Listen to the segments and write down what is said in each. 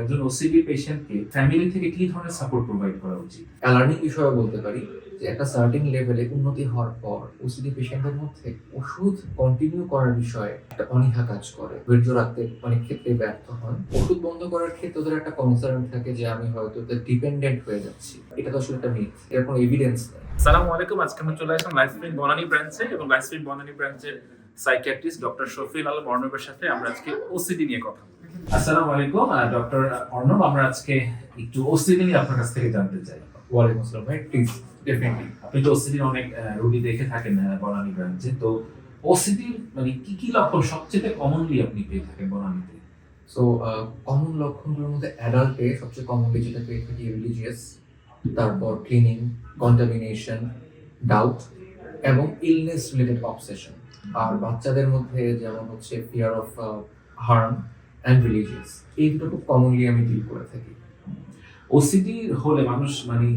একজন ওসিডি পেশেন্টকে ফ্যামিলি থেকে কি ধরনের সাপোর্ট প্রোভাইড করা উচিত? অ্যালার্মিং বিষয়ে বলতে পারি যে একটা সার্টেন লেভেলে উন্নতি হওয়ার পর ওসিডি পেশেন্টের মধ্যে ওষুধ কন্টিনিউ করার বিষয়ে একটা অনীহা কাজ করে। ধৈর্য রাখতে অনেক ক্ষেত্রে ব্যর্থ হন। ওষুধ বন্ধ করার ক্ষেত্রে ওদের একটা কনসার্ন থাকে যে আমি হয়তো ডিপেন্ডেন্ট হয়ে যাচ্ছি। এটা তো আসলে একটা মিথ এর কোনো এভিডেন্স নেই। সালামু আলাইকুম আজকে আমরা চলে আসলাম লাইফস্প্রিং বনানী ব্রাঞ্চে এবং লাইফস্প্রিং বনানী ব্রাঞ্চের সাইকিয়াট্রিস্ট ডক্টর শফিল আলম অর্ণবের সাথে আমরা আজকে ওসিডি নিয়ে কথা বলব। আসসালামু আলাইকুম ডক্টর অর্ণব আমরা আজকে একটু ওসিডি নিয়ে আপনার কাছ থেকে জানতে চাই। ওয়ালাইকুম আসসালাম ভাই প্লিজ ডেফিনেটলি আপনি তো ওসিডির অনেক আহ, রোগী দেখে থাকেন বনানী ব্রাঞ্চে তো ওসিডির মানে কি কি লক্ষণ সবচেয়ে কমনলি আপনি পেয়ে থাকেন বনানীতে? সো কমন লক্ষণগুলোর মধ্যে অ্যাডাল্টে সবচেয়ে কমনলি যেটা পেয়ে থাকি রিলিজিয়াস তারপর ক্লিনিং কন্টামিনেশন ডাউট এবং ইলনেস রিলেটেড অবসেশন আর বাচ্চাদের মধ্যে যেমন হচ্ছে fear of harm and religious এই দুটো খুব কমনলি আমি ডিল করে থাকি। ওসিডি হলে মানুষ মানে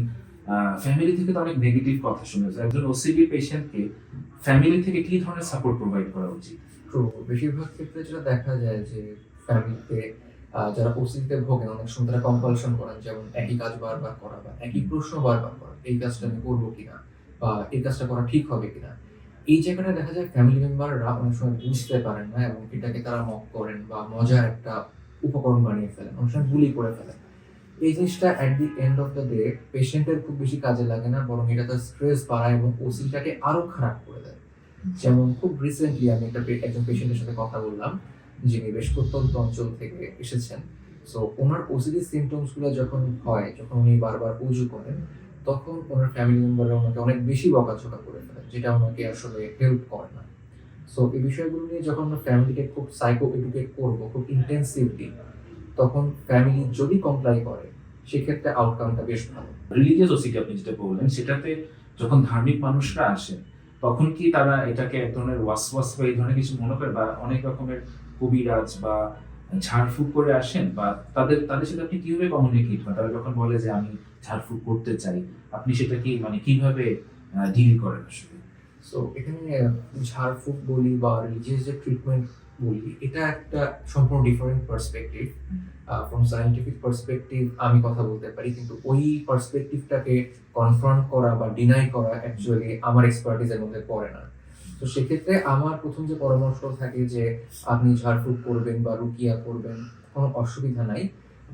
ফ্যামিলি থেকে তো অনেক নেগেটিভ কথা শুনেছে একজন ওসিডি পেশেন্টকে ফ্যামিলি থেকে কি ধরনের সাপোর্ট প্রোভাইড করা উচিত? তো বেশিরভাগ ক্ষেত্রে যেটা দেখা যায় যে ফ্যামিলিতে যারা ওসিডিতে ভোগেন অনেক সময় তারা কম্পালশন করেন যেমন একই কাজ বারবার করা বা একই প্রশ্ন বারবার করা এই কাজটা আমি করব কিনা বা এই কাজটা করা ঠিক হবে কিনা। এই জায়গাটা দেখা যায় ফ্যামিলি মেম্বাররা অনেক সময় বুঝতে পারেন না এবং এটাকে তারা মক করেন বা মজার একটা উপকরণ বানিয়ে ফেলেন, অনেক সময় বুলি করে ফেলেন। এই জিনিসটা at the end of the day পেশেন্টের খুব বেশি কাজে লাগে না, বরং এটা তার স্ট্রেস বাড়ায় এবং ওসিটাকে আরও খারাপ করে দেয়। যেমন খুব রিসেন্টলি আমি একটা একজন পেশেন্টের সাথে কথা বললাম, যিনি বেশ প্রত্যন্ত অঞ্চল থেকে এসেছেন। সো ওনার ওসিডি সিমটমসগুলো যখন হয়, যখন উনি বারবার উজু করেন তখন ওনার ফ্যামিলি মেম্বাররা ওনাকে অনেক বেশি বকাঝকা করে ফেলেন যেটা ওনাকে আসলে হেল্প করে না। সো এই বিষয়গুলো নিয়ে যখন আমরা ফ্যামিলিকে খুব সাইকো এডুকেট করব, খুব ইন্টেন্সিভলি তখন ফ্যামিলি যদি কমপ্লাই করে, সেক্ষেত্রে আউটকামটা বেশ ভালো। রিলিজিয়াস ওসিডি আপনি যেটা বললেন, সেটাতে যখন ধার্মিক মানুষরা আসে, তখন কি তারা এটাকে এক ধরনের ওয়াসওয়াস বা এই ধরনের কিছু মনে করে? বা অনেক রকমের কবিরাজ বা ঝাড়ফুঁক করে আসেন বা তাদের তাদের সাথে আপনি কীভাবে কমিউনিকেট করেন? তারা যখন বলে যে আমি ঝাড়ফুঁক করতে চাই আপনি সেটা কি মানে কীভাবে ডিল করেন আসলে? সো এখানে ঝাড়ফুঁক বলি বা রিলিজিয়াস যে ট্রিটমেন্ট বলি এটা একটা সম্পূর্ণ different perspective from scientific perspective আমি কথা বলতে পারি কিন্তু ওই পার্সপেক্টিভটাকে কনফার্ম করা বা ডিনাই করা অ্যাকচুয়ালি আমার এক্সপার্টিজের মধ্যে পড়ে না। তো সেক্ষেত্রে আমার প্রথম যে পরামর্শ থাকে যে আপনি ঝাড়ফুঁক করবেন বা রুকিয়া করবেন, কোনো অসুবিধা নাই।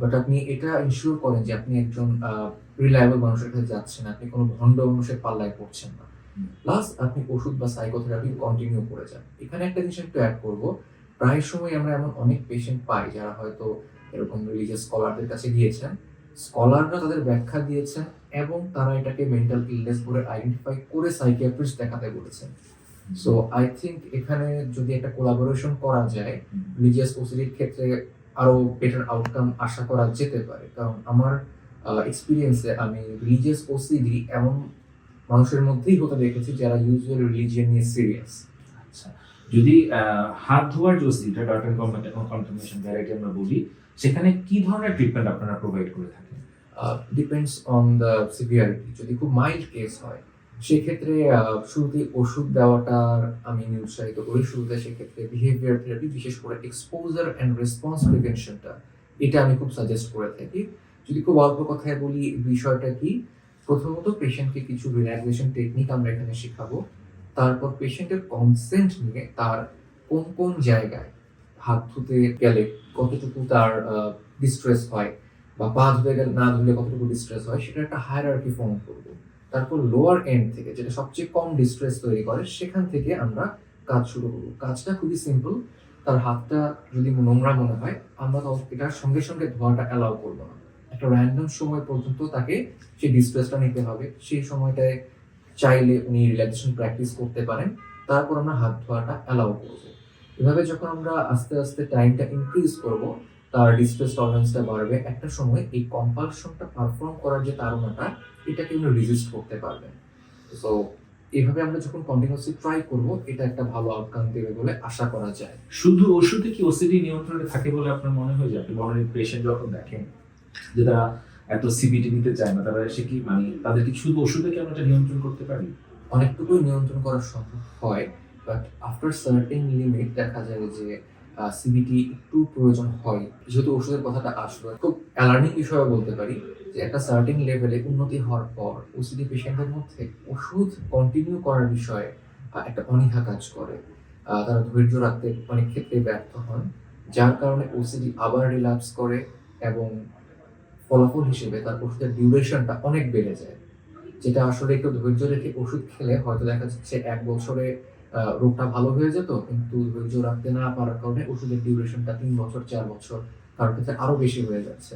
বাট আপনি এটা ইনশিওর করেন যে আপনি একজন রিলায়েবল মানুষের কাছে যাচ্ছেন, আপনি কোনো ভণ্ড মানুষের পাল্লায় পড়ছেন না। প্লাস আপনি ওষুধ বা সাইকোথেরাপি কন্টিনিউ করে যান। এখানে একটা জিনিস একটু অ্যাড করব। প্রায় সময় আমরা এমন অনেক পেশেন্ট পাই যারা হয়তো এরকম রিলিজিয়াস স্কলারদের কাছে গিয়েছেন। স্কলাররা তাদের ব্যাখ্যা দিয়েছেন এবং তারা এটাকে মেন্টাল ইলনেস বলে আইডেন্টিফাই করে সাইকিয়াট্রিস্ট দেখাতে বলেছেন। সো আই থিঙ্ক এখানে যদি একটা কোলাবোরেশন করা যায় রিলিজিয়াস ওসিডির ক্ষেত্রে আরও বেটার আউটকাম আশা করা যেতে পারে। কারণ আমার এক্সপিরিয়েন্সে আমি রিলিজিয়াস ওসিডি এমন মানুষের মধ্যেই হতে দেখেছি যারা ইউজুয়ালি রিলিজিয়ান নিয়ে সিরিয়াস আচ্ছা যদি হাত ধোয়ার যে ওসিডিটা ডার্ট কন্টামিনেশন ভ্যারাইটি আমরা বলি সেখানে কি ধরনের ট্রিটমেন্ট আপনারা প্রোভাইড করে থাকেন? ডিপেন্ডস অন দ্য সিভিয়ারিটি যদি খুব মাইল্ড কেস হয় সেক্ষেত্রে শুরুতে ওষুধ দেওয়াটার আমি নিরুৎসাহিত করি। শুরুতে সেক্ষেত্রে বিহেভিয়ার থেরাপি বিশেষ করে এক্সপোজার অ্যান্ড রেসপন্স প্রিভেনশনটা এটা আমি খুব সাজেস্ট করে থাকি। যদি খুব অল্প কথায় বলি, বিষয়টা কি? প্রথমত পেশেন্টকে কিছু রিল্যাক্সেশন টেকনিক আমরা এখানে শেখাবো। তারপর পেশেন্টের কনসেন্ট নিয়ে তার কোন কোন জায়গায় হাত ধুতে গেলে কতটুকু তার ডিস্ট্রেস হয় বা পা ধুতে গেলে, না ধুলে কতটুকু ডিস্ট্রেস হয়, সেটা একটা হায়ারার্কি ফর্ম করব। তারপর লোয়ার এন্ড থেকে যেটা সবচেয়ে কম ডিস্ট্রেস তৈরি করে, সেখান থেকে আমরা কাজ শুরু করব। কাজটা খুবই সিম্পল তার হাতটা যদি নোংরা মনে হয়, আমরা এটার সঙ্গে সঙ্গে ধোয়াটা অ্যালাউ করব না। একটা র্যান্ডম সময় পর্যন্ত তাকে সেই ডিস্ট্রেসটা নিতে হবে। সেই সময়টায় চাইলে উনি রিল্যাক্সেশন প্র্যাকটিস করতে পারেন। তারপর আমরা হাত ধোয়াটা অ্যালাউ করব। এভাবে যখন আমরা আস্তে আস্তে টাইমটা ইনক্রিজ করব, তার ডিস্ট্রেস টলারেন্সটা বাড়বে। একটা সময় এই কম্পালশনটা পারফর্ম করার যে তাড়নাটা এটাকে উনি রেজিস্ট করতে পারবেন। সো এভাবে আমরা যখন কন্টিনিউসলি ট্রাই করব এটা একটা ভালো আউটকাম দেবে বলে আশা করা যায়। শুধু ওষুধে কি ওসিডি নিয়ন্ত্রণে থাকে বলে আপনার মনে হয় যে আপনি বড় পেশেন্ট যখন দেখেন যে তারা এত সিবিটি নিতে চায় না তারা এসে কি মানে তাদের কি শুধু ওষুধে কি আমরা এটা নিয়ন্ত্রণ করতে পারি? অনেকটুকুই নিয়ন্ত্রণ করা সম্ভব হয় বাট আফটার সার্টেন লিমিট দেখা যায় যে সিবিটি একটু প্রয়োজন হয়। যেহেতু ওষুধের কথাটা আসলো খুব অ্যালার্মিং বিষয়ও বলতে পারি। একটা সার্টিন লেভেলে উন্নতি হওয়ার পর ওসিডি পেশেন্টদের মধ্যে ওষুধ কন্টিনিউ করার বিষয়ে একটা অনীহা কাজ করে। তারা ধৈর্য রাখতে অনেক ক্ষেত্রে ব্যর্থ হন, যার কারণে ওসিডি আবার রিল্যাপস করে এবং ফলাফল হিসেবে তার ওষুধের ডিউরেশনটা অনেক বেড়ে যায়। যেটা আসলে একটু ধৈর্য রেখে ওষুধ খেলে হয়তো দেখা যাচ্ছে এক বছরে রোগটা ভালো হয়ে যেত, কিন্তু ধৈর্য রাখতে না পারার কারণে ওষুধের ডিউরেশনটা তিন বছর, চার বছর কারোর ক্ষেত্রে আরও বেশি হয়ে যাচ্ছে।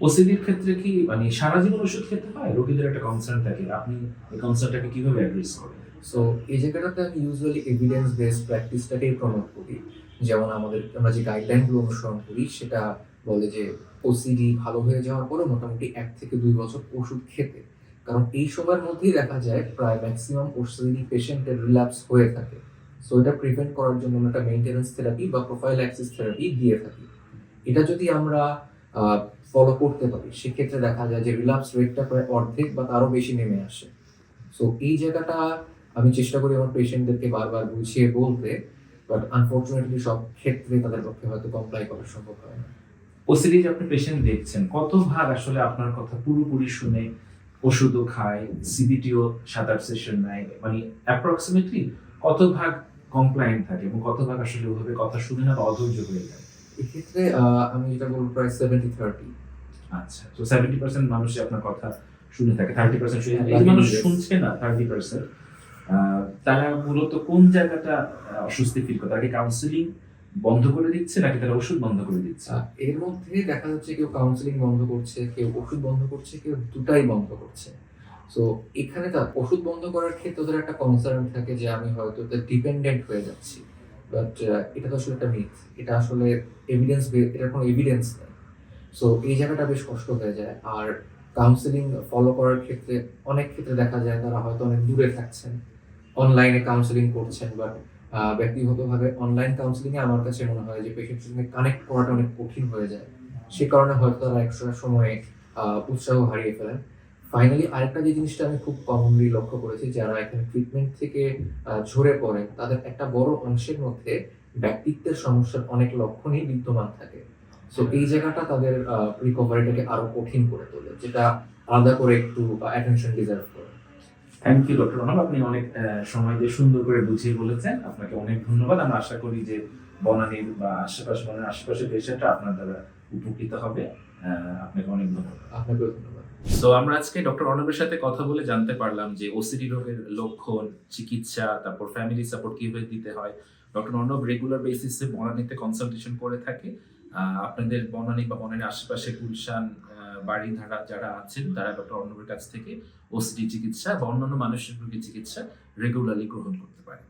ওসিডির ক্ষেত্রে কি মানে সারা জীবন ওষুধ খেতে হয়? রোগীদের একটা কনসার্ন থাকে, আপনি এই কনসার্নটাকে কীভাবে অ্যাড্রেস করেন? সো এই জায়গাটাতে আমি ইউজুয়ালি এভিডেন্স বেসড প্র্যাকটিসটাকেই প্রমোট করি। যেমন আমাদের, আমরা যে গাইডলাইনগুলো অনুসরণ করি, সেটা বলে যে ওসিডি ভালো হয়ে যাওয়ার পরে মোটামুটি এক থেকে দুই বছর ওষুধ খেতে। কারণ এই সময়ের মধ্যেই দেখা যায় প্রায় ম্যাক্সিমাম ওসিডি পেশেন্টের রিল্যাপস হয়ে থাকে। সো এটা প্রিভেন্ট করার জন্য আমরা একটা মেইনটেনেন্স থেরাপি বা প্রোফাইল অ্যাক্সিস থেরাপি দিয়ে থাকি। এটা যদি আমরা ফলো করতে পারি। সেক্ষেত্রে দেখা যায় যে রিল্যাপস রেটটা প্রায় অর্ধেক বা তারও বেশি নেমে আসে। সো এই জায়গাটা আমি চেষ্টা করি আমার পেশেন্টদেরকে বারবার বুঝিয়ে বলতে বাট আনফর্চুনেটলি সব ক্ষেত্রে তাদের পক্ষে হয়তো কমপ্লাই করা সম্ভব হয় না। যে আপনি পেশেন্ট দেখছেন, কত ভাগ আসলে আপনার কথা পুরোপুরি শুনে ওষুধও খায় সিবিটিও সাত আট সেশন নেয়? মানে অ্যাপ্রক্সিমেটলি কত ভাগ কমপ্লায়েন্ট থাকে এবং কত ভাগ আসলে ওভাবে কথা শুনে না বা অধৈর্য হয়ে যায়? এক্ষেত্রে আমি যেটা বলব প্রায় সেভেন্টি থার্টি আচ্ছা তো সেভেন্টি পার্সেন্ট মানুষই আপনার কথা শুনে থাকে থার্টি পার্সেন্ট শুনে হ্যাঁ, এই যে মানুষ শুনছে না থার্টি পার্সেন্ট তারা মূলত কোন জায়গাটা অস্বস্তি ফিল করে? তারা কাউন্সিলিং বন্ধ করে দিচ্ছে নাকি তারা ওষুধ বন্ধ করে দিচ্ছে? এর মধ্যে দেখা যাচ্ছে কেউ কাউন্সিলিং বন্ধ করছে কেউ ওষুধ বন্ধ করছে কেউ দুটাই বন্ধ করছে। সো এখানে তার ওষুধ বন্ধ করার ক্ষেত্রে ওদের একটা কনসার্ন থাকে যে আমি হয়তো ডিপেন্ডেন্ট হয়ে যাচ্ছি। বাট এটা তো আসলে একটা মিথ এটা আসলে এভিডেন্স এটার কোনো এভিডেন্স নেই সো এই জায়গাটা বেশ কষ্ট হয়ে যায়। আর কাউন্সিলিং ফলো করার ক্ষেত্রে অনেক ক্ষেত্রে দেখা যায় তারা হয়তো অনেক দূরে থাকছেন। অনলাইনে কাউন্সিলিং করছেন বাট ব্যক্তিগতভাবে অনলাইন কাউন্সিলিং এ আমার কাছে মনে হয় যে পেশেন্টের সঙ্গে কানেক্ট করাটা অনেক কঠিন হয়ে যায়। সে কারণে হয়তো তারা এক্সট্রা সময়ে উৎসাহ হারিয়ে ফেলেন। ফাইনালি আরেকটা যে জিনিসটা আমি খুব কমনলি লক্ষ্য করেছি যারা এখানে ট্রিটমেন্ট থেকে ঝরে পড়েন তাদের একটা বড় অংশের মধ্যে ব্যক্তিত্বের সমস্যার অনেক লক্ষণই বিদ্যমান থাকে। সো এই জায়গাটা তাদের রিকভারিটাকে আরও কঠিন করে তোলে যেটা আলাদা করে একটু অ্যাটেনশন ডিজার্ভ করে। থ্যাংক ইউ ডক্টর অনব আপনি অনেক সময় দিয়ে সুন্দর করে বুঝিয়ে বলেছেন। আপনাকে অনেক ধন্যবাদ। আমরা আশা করি যে বনানীর বা আশেপাশে বনানীর আশেপাশে পেশেন্টরা আপনার দ্বারা উপকৃত হবে। আপনাকে অনেক ধন্যবাদ। আপনাকেও ধন্যবাদ। সো আমরা আজকে ডক্টর অর্ণবের সাথে কথা বলে জানতে পারলাম যে ওসিডি রোগের লক্ষণ, চিকিৎসা, তারপর ফ্যামিলি সাপোর্ট কীভাবে দিতে হয়। ডক্টর অর্ণব রেগুলার বেসিসে বনানীতে কনসালটেশন করে থাকে। আপনাদের বনানী বা বনানীর আশেপাশে গুলশান বাড়িধারা যারা আছেন, তারা ডক্টর অর্ণবের কাছ থেকে ওসিডি চিকিৎসা বা অন্যান্য মানসিক রোগের চিকিৎসা রেগুলারলি গ্রহণ করতে পারে।